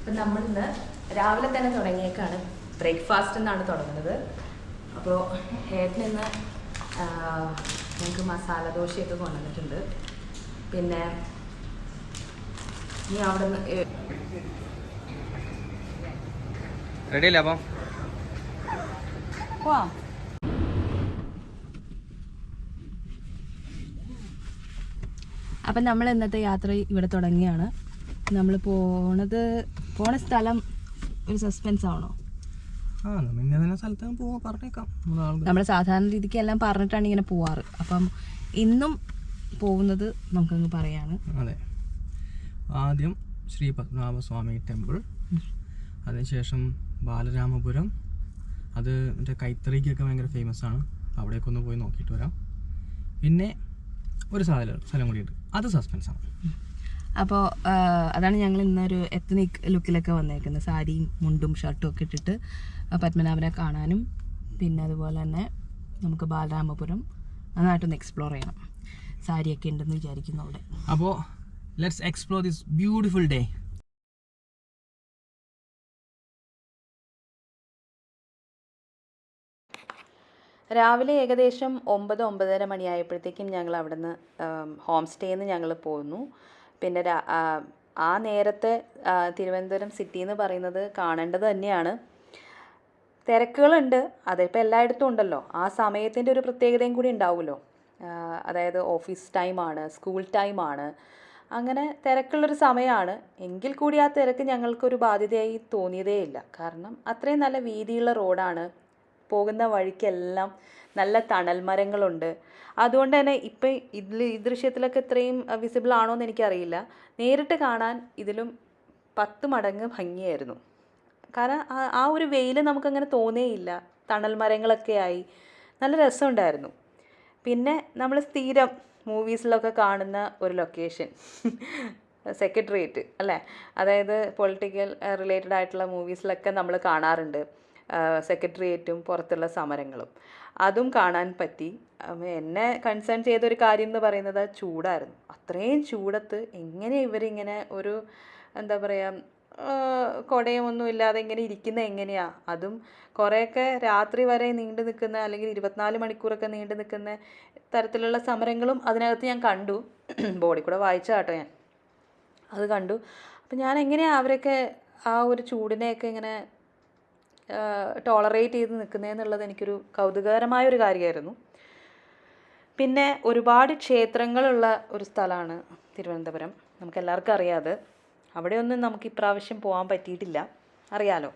അപ്പം നമ്മളിന്ന് രാവിലെ തന്നെ തുടങ്ങിയേക്കാണ്. ബ്രേക്ക്ഫാസ്റ്റ് എന്നാണ് തുടങ്ങുന്നത്. അപ്പോൾ ഏട്ടൻ ഇന്ന് ഞങ്ങൾക്ക് മസാല ദോശയൊക്കെ കൊണ്ടുവന്നിട്ടുണ്ട്. പിന്നെ ഇനി അവിടെ നിന്ന് റെഡിയല്ലേ അപ്പം? പോവാം അപ്പം നമ്മൾ ഇന്നത്തെ യാത്ര ഇവിടെ തുടങ്ങിയാണ്. നമ്മൾ പോണത് പോണ സ്ഥലം ഒരു സസ്പെൻസ് ആണോ ആ നമ്മ ഇന്ന തന്നെ സ്ഥലത്ത് പോവാ പറഞ്ഞേക്കാം. നമ്മുടെ ആൾക്ക് നമ്മൾ സാധാരണ രീതിക്ക് എല്ലാം പറഞ്ഞിട്ടാണ് ഇങ്ങനെ പോവാറ്. അപ്പം ഇന്നും പോകുന്നത് നമുക്കങ്ങ് പറയാണ് അതെ. ആദ്യം ശ്രീ പത്മനാഭസ്വാമി ടെമ്പിൾ. അതിനുശേഷം ബാലരാമപുരം. അത് മറ്റേ കൈത്തറിക്കൊക്കെ ഭയങ്കര ഫേമസ് ആണ്. അവിടേക്ക് ഒന്ന് പോയി നോക്കിയിട്ട് വരാം. പിന്നെ ഒരു സ്ഥലം സ്ഥലം കൂടിയുണ്ട്. അത് സസ്പെൻസ് ആണ്. അപ്പോൾ അതാണ് ഞങ്ങൾ ഇന്നൊരു എത്നിക് ലുക്കിലൊക്കെ വന്നേക്കുന്നത്. സാരിയും മുണ്ടും ഷർട്ടും ഒക്കെ ഇട്ടിട്ട് പത്മനാഭനെ കാണാനും പിന്നെ അതുപോലെ തന്നെ നമുക്ക് ബാലരാമപുരം നന്നായിട്ടൊന്ന് എക്സ്പ്ലോർ ചെയ്യണം. സാരിയൊക്കെ ഉണ്ടെന്ന് വിചാരിക്കുന്നു അവിടെ. അപ്പോൾ let's explore this beautiful day രാവിലെ ഏകദേശം ഒമ്പത് ഒമ്പതര മണിയായപ്പോഴത്തേക്കും ഞങ്ങൾ അവിടുന്ന് ഹോം സ്റ്റേന്ന് ഞങ്ങൾ പോന്നു. പിന്നെ ആ, നേരത്തെ തിരുവനന്തപുരം സിറ്റി എന്ന് പറയുന്നത് കാണേണ്ടത് തന്നെയാണ്. തിരക്കുകളുണ്ട്. അതിപ്പോൾ എല്ലായിടത്തും ഉണ്ടല്ലോ. ആ സമയത്തിന്റെ ഒരു പ്രത്യേകതയും കൂടി ഉണ്ടാവുമല്ലോ. അതായത് ഓഫീസ് ടൈമാണ് സ്കൂൾ ടൈമാണ്. അങ്ങനെ തിരക്കുള്ളൊരു സമയമാണ്. എങ്കിൽ കൂടി ആ തിരക്ക് ഞങ്ങൾക്കൊരു ബാധ്യതയായി തോന്നിയതേ ഇല്ല കാരണം അത്രയും നല്ല വീതിയുള്ള റോഡാണ്. പോകുന്ന വഴിക്കെല്ലാം നല്ല തണൽ മരങ്ങളുണ്ട് അതുകൊണ്ട് തന്നെ ഇപ്പം ഇതിൽ ഈ ദൃശ്യത്തിലൊക്കെ ഇത്രയും വിസിബിൾ ആണോ എന്ന് എനിക്കറിയില്ല. നേരിട്ട് കാണാൻ ഇതിലും പത്ത് മടങ്ങ് ഭംഗിയായിരുന്നു. കാരണം ആ- ഒരു വെയിൽ നമുക്കങ്ങനെ തോന്നേയില്ല. തണൽ മരങ്ങളൊക്കെ ആയി. നല്ല രസമുണ്ടായിരുന്നു. പിന്നെ നമ്മൾ സ്ഥിരം മൂവീസിലൊക്കെ കാണുന്ന ഒരു ലൊക്കേഷൻ. സെക്രട്ടേറിയറ്റ് അല്ലേ? അതായത് പൊളിറ്റിക്കൽ റിലേറ്റഡ് ആയിട്ടുള്ള മൂവീസിലൊക്കെ നമ്മൾ കാണാറുണ്ട്. സെക്രട്ടേറിയറ്റും പുറത്തുള്ള സമരങ്ങളും. അതും കാണാൻ പറ്റി. എന്നെ കൺസേൺ ചെയ്തൊരു കാര്യം എന്ന് പറയുന്നത് ചൂടായിരുന്നു. അത്രയും ചൂടത്ത് എങ്ങനെ ഇവരിങ്ങനെ ഒരു എന്താ പറയുക കുടയും ഒന്നും ഇല്ലാതെ ഇങ്ങനെ ഇരിക്കുന്ന എങ്ങനെയാ? അതും കുറേയൊക്കെ രാത്രി വരെ നീണ്ടു നിൽക്കുന്ന അല്ലെങ്കിൽ ഇരുപത്തിനാല് മണിക്കൂറൊക്കെ നീണ്ടു നിൽക്കുന്ന തരത്തിലുള്ള സമരങ്ങളും അതിനകത്ത് ഞാൻ കണ്ടു. ബോഡി കൂടെ വായിച്ച കേട്ടോ ഞാൻ. അത് കണ്ടു. അപ്പം ഞാൻ എങ്ങനെയാണ് അവരൊക്കെ ആ ഒരു ചൂടിനെയൊക്കെ ഇങ്ങനെ ടോളറേറ്റ് ചെയ്ത് നിൽക്കുന്നതെന്നുള്ളത് എനിക്കൊരു കൗതുകകരമായ ഒരു കാര്യമായിരുന്നു. പിന്നെ ഒരുപാട് ക്ഷേത്രങ്ങളുള്ള ഒരു സ്ഥലമാണ് തിരുവനന്തപുരം. നമുക്ക് എല്ലാവർക്കും അറിയാതെ അവിടെയൊന്നും നമുക്ക് ഇപ്രാവശ്യം പോകാൻ പറ്റിയിട്ടില്ല. അറിയാലോ.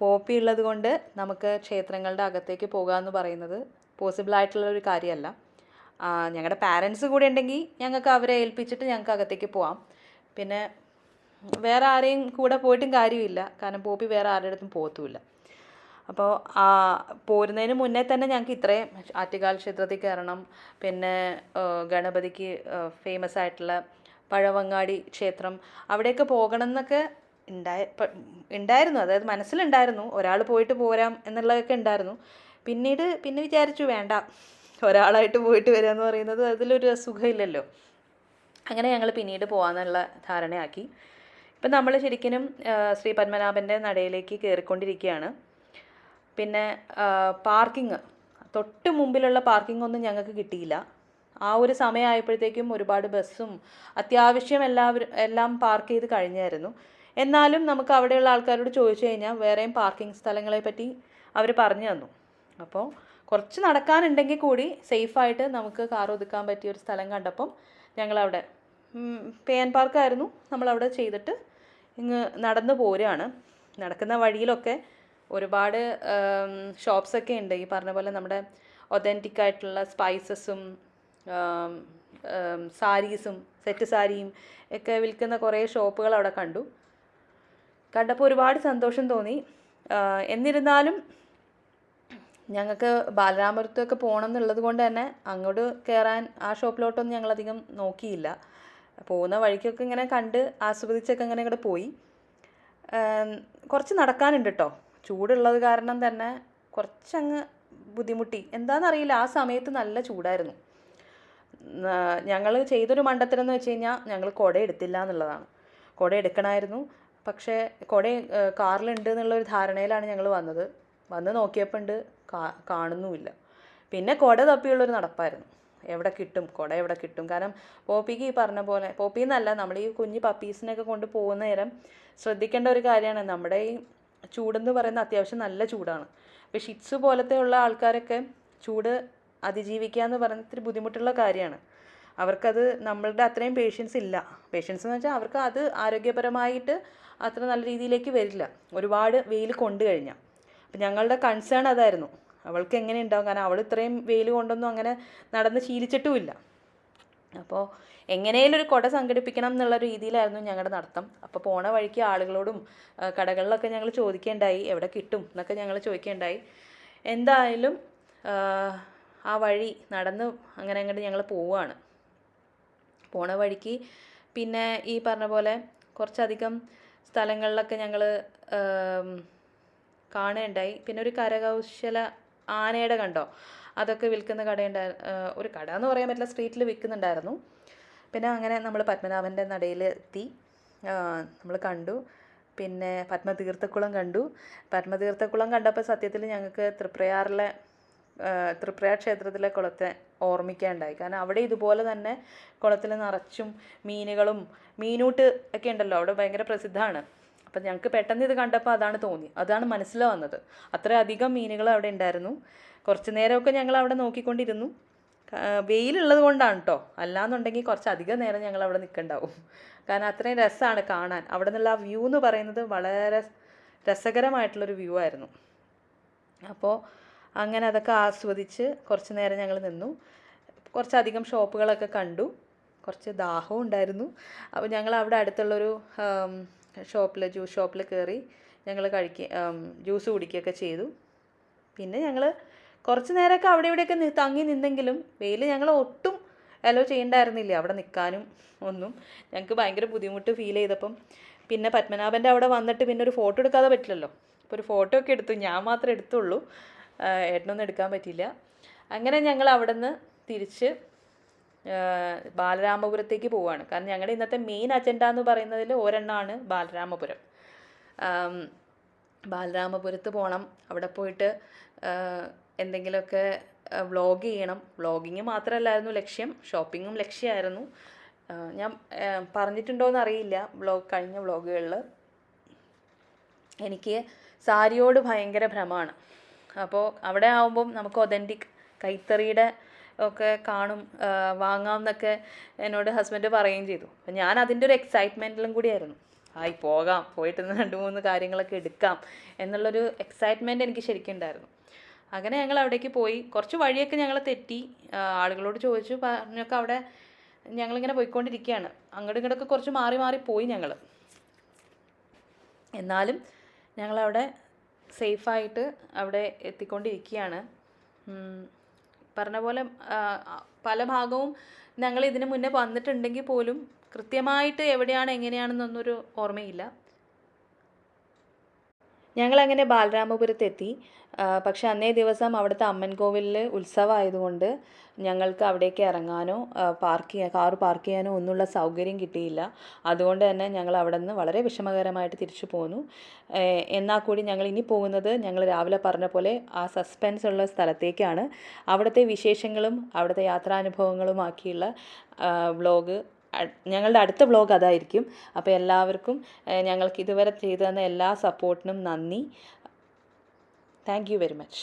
പോപ്പി ഉള്ളത് കൊണ്ട് നമുക്ക് ക്ഷേത്രങ്ങളുടെ അകത്തേക്ക് പോകുക എന്ന് പറയുന്നത് പോസിബിൾ ആയിട്ടുള്ള ഒരു കാര്യമല്ല. ഞങ്ങളുടെ പാരൻസ് കൂടെ ഉണ്ടെങ്കിൽ ഞങ്ങൾക്ക് അവരെ ഏൽപ്പിച്ചിട്ട് ഞങ്ങൾക്ക് അകത്തേക്ക് പോവാം. പിന്നെ വേറെ ആരെയും കൂടെ പോയിട്ടും കാര്യമില്ല. കാരണം പോപ്പി വേറെ ആരുടെ അടുത്തും പോകത്തുമില്ല അപ്പോൾ ആ പോരുന്നതിന് മുന്നേ തന്നെ ഞങ്ങൾക്ക് ഇത്രയും ആറ്റുകാൽ ക്ഷേത്രത്തിൽ കയറണം പിന്നെ ഗണപതിക്ക് ഫേമസ് ആയിട്ടുള്ള പഴവങ്ങാടി ക്ഷേത്രം. അവിടെയൊക്കെ പോകണം എന്നൊക്കെ ഉണ്ടായ ഉണ്ടായിരുന്നു. അതായത് മനസ്സിലുണ്ടായിരുന്നു. ഒരാൾ പോയിട്ട് പോരാം എന്നുള്ളതൊക്കെ ഉണ്ടായിരുന്നു. പിന്നീട് പിന്നെ വിചാരിച്ചു വേണ്ട. ഒരാളായിട്ട് പോയിട്ട് വരിക എന്ന് പറയുന്നത് അതിലൊരു സുഖമില്ലല്ലോ അങ്ങനെ ഞങ്ങൾ പിന്നീട് പോകാമെന്നുള്ള ധാരണയാക്കി. ഇപ്പം നമ്മൾ ശരിക്കും ശ്രീ പത്മനാഭന്റെ നടയിലേക്ക് കയറിക്കൊണ്ടിരിക്കുകയാണ് പിന്നെ പാർക്കിംഗ്. തൊട്ട് മുമ്പിലുള്ള പാർക്കിംഗ് ഒന്നും ഞങ്ങൾക്ക് കിട്ടിയില്ല. ആ ഒരു സമയമായപ്പോഴത്തേക്കും ഒരുപാട് ബസ്സും അത്യാവശ്യം എല്ലാവരും എല്ലാം പാർക്ക് ചെയ്ത് കഴിഞ്ഞായിരുന്നു. എന്നാലും നമുക്ക് അവിടെയുള്ള ആൾക്കാരോട് ചോദിച്ചു കഴിഞ്ഞാൽ വേറെയും പാർക്കിംഗ് സ്ഥലങ്ങളെ പറ്റി അവർ പറഞ്ഞു തന്നു. അപ്പോൾ കുറച്ച് നടക്കാനുണ്ടെങ്കിൽ കൂടി സേഫായിട്ട് നമുക്ക് കാർ ഒതുക്കാൻ പറ്റിയ ഒരു സ്ഥലം കണ്ടപ്പം ഞങ്ങളവിടെ പേൻ പാർക്കായിരുന്നു നമ്മളവിടെ ചെയ്തിട്ട് ഇങ്ങ് നടന്നു പോരുകയാണ്. നടക്കുന്ന വഴിയിലൊക്കെ ഒരുപാട് ഷോപ്സൊക്കെ ഉണ്ട്. ഈ പറഞ്ഞ പോലെ നമ്മുടെ ഒതന്റിക് ആയിട്ടുള്ള സ്പൈസസും സാരീസും സെറ്റ് സാരിയും ഒക്കെ വിൽക്കുന്ന കുറേ ഷോപ്പുകൾ അവിടെ കണ്ടു. കണ്ടപ്പോൾ ഒരുപാട് സന്തോഷം തോന്നി. എന്നിരുന്നാലും ഞങ്ങൾക്ക് ബാലരാമപുരത്തൊക്കെ പോകണം എന്നുള്ളത് കൊണ്ട് തന്നെ അങ്ങോട്ട് കയറാൻ ആ ഷോപ്പിലോട്ടൊന്നും ഞങ്ങളധികം നോക്കിയില്ല. പോകുന്ന വഴിക്കൊക്കെ ഇങ്ങനെ കണ്ട് ആസ്വദിച്ചൊക്കെ ഇങ്ങനെ ഇങ്ങോട്ട് പോയി. കുറച്ച് നടക്കാനുണ്ട് കേട്ടോ ചൂടുള്ളത് കാരണം തന്നെ കുറച്ചങ്ങ് ബുദ്ധിമുട്ടി. എന്താണെന്നറിയില്ല ആ സമയത്ത് നല്ല ചൂടായിരുന്നു. ഞങ്ങൾ ചെയ്തൊരു മണ്ടത്തരം വെച്ച് കഴിഞ്ഞാൽ ഞങ്ങൾ കുട എടുത്തില്ല എന്നുള്ളതാണ് കുട എടുക്കണമായിരുന്നു പക്ഷേ കുട കാറിലുണ്ട് എന്നുള്ളൊരു ധാരണയിലാണ് ഞങ്ങൾ വന്നത്. വന്ന് നോക്കിയപ്പോൾ ഉണ്ട് കാണുന്നുമില്ല. പിന്നെ കുട തപ്പിയുള്ളൊരു നടപ്പായിരുന്നു. എവിടെ കിട്ടും? കുട എവിടെ കിട്ടും? കാരണം പോപ്പിക്ക് ഈ പറഞ്ഞ പോലെ പോപ്പി എന്നല്ല നമ്മൾ ഈ കുഞ്ഞ് പപ്പീസിനൊക്കെ കൊണ്ട് പോകുന്ന നേരം ശ്രദ്ധിക്കേണ്ട ഒരു കാര്യമാണ്. നമ്മുടെ ഈ ചൂടെന്ന് പറയുന്നത് അത്യാവശ്യം നല്ല ചൂടാണ്. അപ്പോൾ ഷിറ്റ്സ് പോലത്തെ ഉള്ള ആൾക്കാരൊക്കെ ചൂട് അതിജീവിക്കുക എന്ന് പറയുന്നത് ഇത്തിരി ബുദ്ധിമുട്ടുള്ള കാര്യമാണ്. അവർക്കത് നമ്മളുടെ അത്രയും പേഷ്യൻസ് ഇല്ല. പേഷ്യൻസ് എന്ന് വെച്ചാൽ അവർക്ക് അത് ആരോഗ്യപരമായിട്ട് അത്ര നല്ല രീതിയിലേക്ക് വരില്ല. ഒരുപാട് വെയിൽ കൊണ്ടു കഴിഞ്ഞാൽ അപ്പം ഞങ്ങളുടെ കൺസേൺ അതായിരുന്നു. അവൾക്ക് എങ്ങനെ ഉണ്ടാവും? കാരണം അവൾ ഇത്രയും വെയിൽ കൊണ്ടൊന്നും അങ്ങനെ നടന്ന് ശീലിച്ചിട്ടുമില്ല. അപ്പോൾ എങ്ങനെയും ഒരു കൊട സംഘടിപ്പിക്കണം എന്നുള്ള രീതിയിലായിരുന്നു ഞങ്ങളുടെ നടത്തം. അപ്പോൾ പോണ വഴിക്ക് ആളുകളോടും കടകളിലൊക്കെ ഞങ്ങൾ ചോദിക്കേണ്ടായി എവിടെ കിട്ടും എന്നൊക്കെ ഞങ്ങൾ ചോദിക്കേണ്ടായി. എന്തായാലും ആ വഴി നടന്ന് അങ്ങനെ അങ്ങോട്ട് ഞങ്ങൾ പോവുകയാണ് പോണ വഴിക്ക് പിന്നെ ഈ പറഞ്ഞ പോലെ കുറച്ചധികം സ്ഥലങ്ങളിലൊക്കെ ഞങ്ങൾ കാണേണ്ടായി. പിന്നെ ഒരു കരകൗശല ആനയുടെ കണ്ടോ? അതൊക്കെ വിൽക്കുന്ന കടയുണ്ടായി ഒരു കട എന്ന് പറയാൻ പറ്റില്ല സ്ട്രീറ്റിൽ വിൽക്കുന്നുണ്ടായിരുന്നു. പിന്നെ അങ്ങനെ നമ്മൾ പത്മനാഭന്റെ നടയിൽ എത്തി. നമ്മൾ കണ്ടു. പിന്നെ പത്മതീർത്ഥക്കുളം കണ്ടു. പത്മതീർത്ഥക്കുളം കണ്ടപ്പോൾ സത്യത്തിൽ ഞങ്ങൾക്ക് തൃപ്രയാറിലെ തൃപ്രയാർ ക്ഷേത്രത്തിലെ കുളത്തെ ഓർമ്മിക്കാണ്ടായി കാരണം അവിടെ ഇതുപോലെ തന്നെ കുളത്തിൽ നിറച്ചും മീനുകളും മീനൂട്ട് ഒക്കെ ഉണ്ടല്ലോ അവിടെ ഭയങ്കര പ്രസിദ്ധമാണ്. അപ്പം ഞങ്ങൾക്ക് പെട്ടെന്ന് ഇത് കണ്ടപ്പോൾ അതാണ് തോന്നി. അതാണ് മനസ്സിൽ വന്നത്. അത്രയധികം മീനുകൾ അവിടെ ഉണ്ടായിരുന്നു. കുറച്ച് നേരമൊക്കെ ഞങ്ങൾ അവിടെ നോക്കിക്കൊണ്ടിരുന്നു. വെയിലുള്ളത് കൊണ്ടാണ് കേട്ടോ അല്ലാന്നുണ്ടെങ്കിൽ കുറച്ചധികം നേരം ഞങ്ങൾ അവിടെ നിൽക്കണ്ടാവും. കാരണം അത്രയും രസമാണ് കാണാൻ. അവിടെ നിന്നുള്ള ആ വ്യൂ എന്ന് പറയുന്നത് വളരെ രസകരമായിട്ടുള്ളൊരു വ്യൂ ആയിരുന്നു. അപ്പോൾ അങ്ങനെ അതൊക്കെ ആസ്വദിച്ച് കുറച്ച് നേരം ഞങ്ങൾ നിന്നു. കുറച്ചധികം ഷോപ്പുകളൊക്കെ കണ്ടു. കുറച്ച് ദാഹവും ഉണ്ടായിരുന്നു. അപ്പോൾ ഞങ്ങൾ അവിടെ അടുത്തുള്ളൊരു ഷോപ്പിൽ ജ്യൂസ് ഷോപ്പിൽ കയറി ഞങ്ങൾ കഴിക്ക ജ്യൂസ് കുടിക്കുകയൊക്കെ ചെയ്തു. പിന്നെ ഞങ്ങൾ കുറച്ച് നേരമൊക്കെ അവിടെ ഇവിടെയൊക്കെ തങ്ങി നിന്നെങ്കിലും വെയിൽ ഞങ്ങൾ ഒട്ടും അലോ ചെയ്യണ്ടായിരുന്നില്ല? അവിടെ നിൽക്കാനും ഒന്നും. ഞങ്ങൾക്ക് ഭയങ്കര ബുദ്ധിമുട്ട് ഫീൽ ചെയ്തപ്പം. പിന്നെ പത്മനാഭന്റെ അവിടെ വന്നിട്ട് പിന്നെ ഒരു ഫോട്ടോ എടുക്കാതെ പറ്റില്ലല്ലോ. അപ്പോൾ ഒരു ഫോട്ടോ ഒക്കെ എടുത്തു. ഞാൻ മാത്രമേ എടുത്തുള്ളൂ. ഏട്ടനൊന്നും എടുക്കാൻ പറ്റിയില്ല. അങ്ങനെ ഞങ്ങൾ അവിടെ നിന്ന് തിരിച്ച് ബാലരാമപുരത്തേക്ക് പോവുകയാണ് കാരണം ഞങ്ങളുടെ ഇന്നത്തെ മെയിൻ അജണ്ട എന്ന് പറയുന്നതിൽ ഒരെണ്ണമാണ് ബാലരാമപുരം. ബാലരാമപുരത്ത് പോകണം അവിടെ പോയിട്ട് എന്തെങ്കിലുമൊക്കെ വ്ളോഗ് ചെയ്യണം. വ്ളോഗിങ് മാത്രമല്ലായിരുന്നു ലക്ഷ്യം. ഷോപ്പിങ്ങും ലക്ഷ്യമായിരുന്നു ഞാൻ പറഞ്ഞിട്ടുണ്ടോ അറിയില്ല. വ്ളോഗ് കഴിഞ്ഞ വ്ളോഗുകളിൽ എനിക്ക് സാരിയോട് ഭയങ്കര ഭ്രമമാണ് അപ്പോൾ അവിടെ ആവുമ്പം നമുക്ക് ഒതന്റിക് കൈത്തറിയുടെ ഒക്കെ കാണും വാങ്ങാം എന്നൊക്കെ എന്നോട് ഹസ്ബൻഡ് പറയുകയും ചെയ്തു. അപ്പം ഞാൻ അതിന്റെ ഒരു എക്സൈറ്റ്മെന്റിലും കൂടിയായിരുന്നു. ആയി പോകാം പോയിട്ട് രണ്ട് മൂന്ന് കാര്യങ്ങളൊക്കെ എടുക്കാം എന്നുള്ളൊരു എക്സൈറ്റ്മെന്റ് എനിക്ക് ശരിക്കും ഉണ്ടായിരുന്നു. അങ്ങനെ ഞങ്ങൾ അവിടേക്ക് പോയി. കുറച്ച് വഴിയൊക്കെ ഞങ്ങൾ തെറ്റി. ആളുകളോട് ചോദിച്ചു പറഞ്ഞൊക്കെ അവിടെ ഞങ്ങളിങ്ങനെ പോയിക്കൊണ്ടിരിക്കുകയാണ്. അങ്ങോട്ടും ഇങ്ങോട്ടൊക്കെ കുറച്ച് മാറി മാറി പോയി ഞങ്ങൾ എന്നാലും ഞങ്ങളവിടെ സേഫായിട്ട് അവിടെ എത്തിക്കൊണ്ടിരിക്കുകയാണ്. പറഞ്ഞ പോലെ പല ഭാഗവും ഞങ്ങൾ ഇതിന് മുന്നേ വന്നിട്ടുണ്ടെങ്കിൽ പോലും കൃത്യമായിട്ട് എവിടെയാണ് എങ്ങനെയാണെന്നൊന്നും ഒരു ഓർമ്മയില്ല. ഞങ്ങളങ്ങനെ ബാലരാമപുരത്തെത്തി. എത്തി പക്ഷെ അന്നേ ദിവസം അവിടുത്തെ അമ്മൻ കോവിലിൽ ഉത്സവമായതുകൊണ്ട് ഞങ്ങൾക്ക് അവിടേക്ക് ഇറങ്ങാനോ പാർക്ക് ചെയ്യാൻ കാറ് പാർക്ക് ചെയ്യാനോ ഒന്നുള്ള സൗകര്യം കിട്ടിയില്ല. അതുകൊണ്ട് തന്നെ ഞങ്ങൾ അവിടെ നിന്ന് വളരെ വിഷമകരമായിട്ട് തിരിച്ചു പോന്നു. എന്നാൽ കൂടി ഞങ്ങൾ ഇനി പോകുന്നത് ഞങ്ങൾ രാവിലെ പറഞ്ഞ പോലെ ആ സസ്പെൻസ് ഉള്ള സ്ഥലത്തേക്കാണ്. അവിടുത്തെ വിശേഷങ്ങളും അവിടുത്തെ യാത്രാനുഭവങ്ങളുമാക്കിയുള്ള വ്ളോഗ് ഞങ്ങളുടെ അടുത്ത വ്ളോഗ് അതായിരിക്കും. അപ്പോൾ എല്ലാവർക്കും ഞങ്ങൾക്ക് ഇതുവരെ ചെയ്തു തന്ന എല്ലാ സപ്പോർട്ടിനും നന്ദി. Thank you very much